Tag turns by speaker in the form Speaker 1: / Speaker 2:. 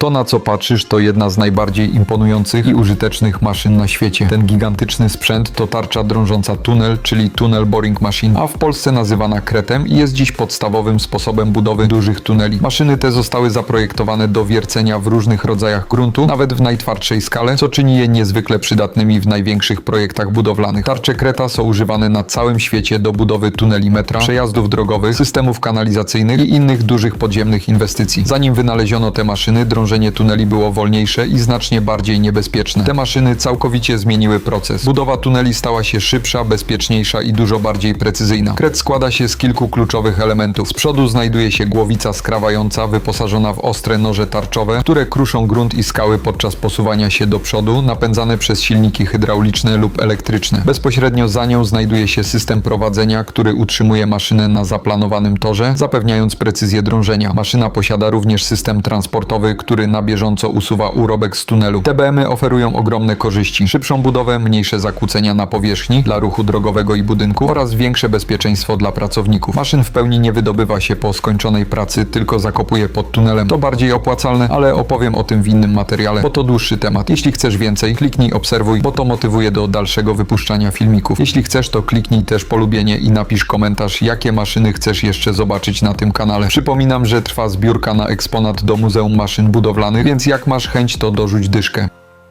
Speaker 1: To na co patrzysz to jedna z najbardziej imponujących i użytecznych maszyn na świecie. Ten gigantyczny sprzęt to tarcza drążąca tunel, czyli Tunnel Boring Machine, a w Polsce nazywana kretem i jest dziś podstawowym sposobem budowy dużych tuneli. Maszyny te zostały zaprojektowane do wiercenia w różnych rodzajach gruntu, nawet w najtwardszej skale, co czyni je niezwykle przydatnymi w największych projektach budowlanych. Tarcze kreta są używane na całym świecie do budowy tuneli metra, przejazdów drogowych, systemów kanalizacyjnych i innych dużych podziemnych inwestycji. Zanim wynaleziono te maszyny, drążenie tuneli było wolniejsze i znacznie bardziej niebezpieczne. Te maszyny całkowicie zmieniły proces. Budowa tuneli stała się szybsza, bezpieczniejsza i dużo bardziej precyzyjna. Kret składa się z kilku kluczowych elementów. Z przodu znajduje się głowica skrawająca, wyposażona w ostre noże tarczowe, które kruszą grunt i skały podczas posuwania się do przodu, napędzane przez silniki hydrauliczne lub elektryczne. Bezpośrednio za nią znajduje się system prowadzenia, który utrzymuje maszynę na zaplanowanym torze, zapewniając precyzję drążenia. Maszyna posiada również system transportowy, który na bieżąco usuwa urobek z tunelu. TBM-y oferują ogromne korzyści. Szybszą budowę, mniejsze zakłócenia na powierzchni dla ruchu drogowego i budynku oraz większe bezpieczeństwo dla pracowników. Maszyn w pełni nie wydobywa się po skończonej pracy, tylko zakopuje pod tunelem. To bardziej opłacalne, ale opowiem o tym w innym materiale, bo to dłuższy temat. Jeśli chcesz więcej, kliknij obserwuj, bo to motywuje do dalszego wypuszczania filmików. Jeśli chcesz, to kliknij też polubienie i napisz komentarz, jakie maszyny chcesz jeszcze zobaczyć na tym kanale. Przypominam, że trwa zbiórka na eksponat do Muzeum Maszyn Budowlanych, więc jak masz chęć, to dorzuć dyszkę.